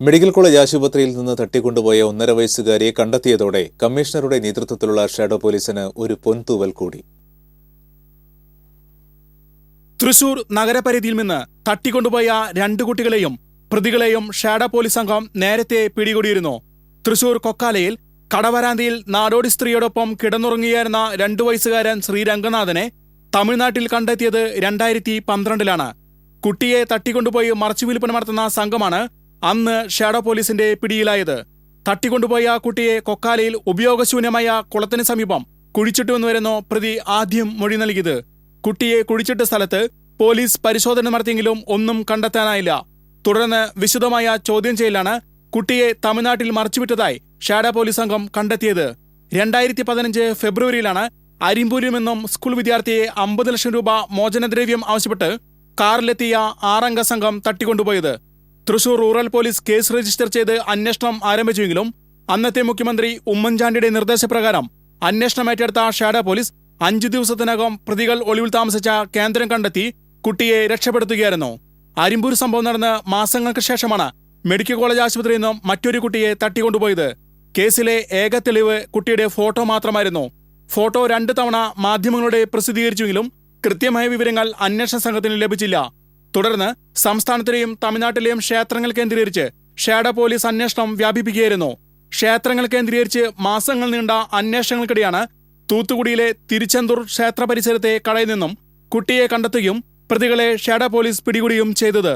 Medical college ആശുപത്രിയിൽ നിന്ന് തട്ടിക്കൊണ്ടുപോയ ഒന്നര വയസ്സുകാരിയെ കണ്ടെത്തിയതോടെ കമ്മീഷണറുടെ നേതൃത്വത്തിലുള്ള ഷാഡോ പോലീസിന് ഒരു പൊൻതൂവൽ കൂടി. തൃശൂർ നഗരപരിധിയിൽ നിന്ന് തട്ടിക്കൊണ്ടുപോയ രണ്ട് കുട്ടികളെയും പ്രതികളെയും ഷാഡോ പോലീസ് സംഘം നേരത്തെ പിടികൂടിയിരുന്നു. തൃശൂർ കൊക്കാലയിൽ കടവരാന്തിയിൽ നാടോടി സ്ത്രീയോടൊപ്പം കിടന്നുറങ്ങിയായിരുന്ന രണ്ടു വയസ്സുകാരൻ ശ്രീരംഗനാഥനെ തമിഴ്നാട്ടിൽ കണ്ടെത്തിയത് രണ്ടായിരത്തി പന്ത്രണ്ടിലാണ്. കുട്ടിയെ തട്ടിക്കൊണ്ടുപോയി മറച്ചുവിൽപ്പന നടത്തുന്ന സംഘമാണ് അന്ന് ഷാഡോ പോലീസിന്റെ പിടിയിലായത്. തട്ടിക്കൊണ്ടുപോയ കുട്ടിയെ കൊക്കാലയിൽ ഉപയോഗശൂന്യമായ കുളത്തിന് സമീപം കുഴിച്ചിട്ടുവെന്നുവരുന്നു പ്രതി ആദ്യം മൊഴി നൽകിയത്. കുട്ടിയെ കുഴിച്ചിട്ട സ്ഥലത്ത് പോലീസ് പരിശോധന നടത്തിയെങ്കിലും ഒന്നും കണ്ടെത്താനായില്ല. തുടർന്ന് വിശദമായ ചോദ്യം ചെയ്യലാണ് കുട്ടിയെ തമിഴ്നാട്ടിൽ മറച്ചുവിട്ടതായി ഷാഡോ പോലീസ് സംഘം കണ്ടെത്തിയത്. രണ്ടായിരത്തി പതിനഞ്ച് ഫെബ്രുവരിയിലാണ് അരിമ്പൂരിൽ നിന്നും സ്കൂൾ വിദ്യാർത്ഥിയെ അമ്പത് ലക്ഷം രൂപ മോചനദ്രവ്യം ആവശ്യപ്പെട്ട് കാറിലെത്തിയ ആറംഗ സംഘം തട്ടിക്കൊണ്ടുപോയത്. Thrissur rural police case register ചെയ്ത് അന്വേഷണം ആരംഭിച്ചുവെങ്കിലും അന്നത്തെ മുഖ്യമന്ത്രി ഉമ്മൻചാണ്ടിയുടെ നിർദ്ദേശപ്രകാരം അന്വേഷണം ഏറ്റെടുത്ത ഷാഡ പോലീസ് അഞ്ചു ദിവസത്തിനകം പ്രതികൾ ഒളിവിൽ താമസിച്ച കേന്ദ്രം കണ്ടെത്തി കുട്ടിയെ രക്ഷപ്പെടുത്തുകയായിരുന്നു. അരിമ്പൂർ സംഭവം നടന്ന് മാസങ്ങൾക്ക് ശേഷമാണ് മെഡിക്കൽ കോളേജ് ആശുപത്രിയിൽ നിന്നും മറ്റൊരു കുട്ടിയെ തട്ടിക്കൊണ്ടുപോയത്. കേസിലെ ഏക തെളിവ് കുട്ടിയുടെ ഫോട്ടോ മാത്രമായിരുന്നു. ഫോട്ടോ രണ്ടു തവണ മാധ്യമങ്ങളുടെ പ്രസിദ്ധീകരിച്ചുവെങ്കിലും കൃത്യമായ വിവരങ്ങൾ അന്വേഷണ സംഘത്തിന് ലഭിച്ചില്ല. തുടർന്ന് സംസ്ഥാനത്തിലെയും തമിഴ്നാട്ടിലെയും ക്ഷേത്രങ്ങൾ കേന്ദ്രീകരിച്ച് ഷാഡോ പോലീസ് അന്വേഷണം വ്യാപിപ്പിക്കുകയായിരുന്നു. ക്ഷേത്രങ്ങൾ കേന്ദ്രീകരിച്ച് മാസങ്ങൾ നീണ്ട അന്വേഷണങ്ങൾക്കിടെയാണ് തൂത്തുകുടിയിലെ തിരുച്ചെന്തൂർ ക്ഷേത്ര പരിസരത്തെ കടയിൽ നിന്നും കുട്ടിയെ കണ്ടെത്തുകയും പ്രതികളെ ഷാഡോ പോലീസ് പിടികൂടിയും ചെയ്തത്.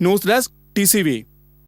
News desk T